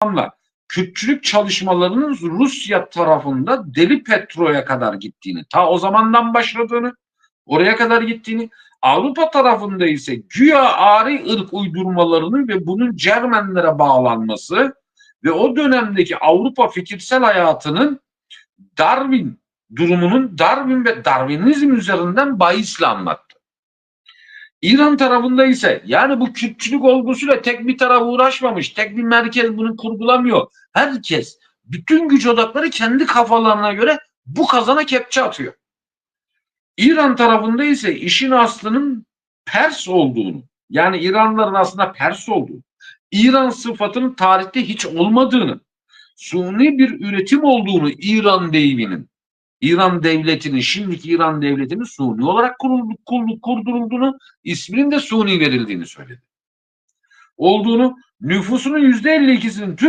anlamla Kürtçülük çalışmalarının Rusya tarafında Deli Petro'ya kadar gittiğini, ta o zamandan başladığını, oraya kadar gittiğini, Avrupa tarafında ise güya ari ırk uydurmalarını ve bunun Cermenlere bağlanması ve o dönemdeki Avrupa fikirsel hayatının Darwin durumunun Darwin ve Darwinizm üzerinden bahisle anlattı. İran tarafında ise yani bu Kürtçülük olgusuyla tek bir taraf uğraşmamış, tek bir merkez bunu kurgulamıyor. Herkes, bütün güç odakları kendi kafalarına göre bu kazana kepçe atıyor. İran tarafında ise işin aslının Pers olduğunu, yani İranlıların aslında Pers olduğunu, İran sıfatının tarihte hiç olmadığını, suni bir üretim olduğunu İran devrinin, İran devletinin, şimdiki İran devletinin suni olarak kuruldu, kuruldu, kurdurulduğunu, isminin de suni verildiğini söyledi. Olduğunu, nüfusunun yüzde 52'sinin Türk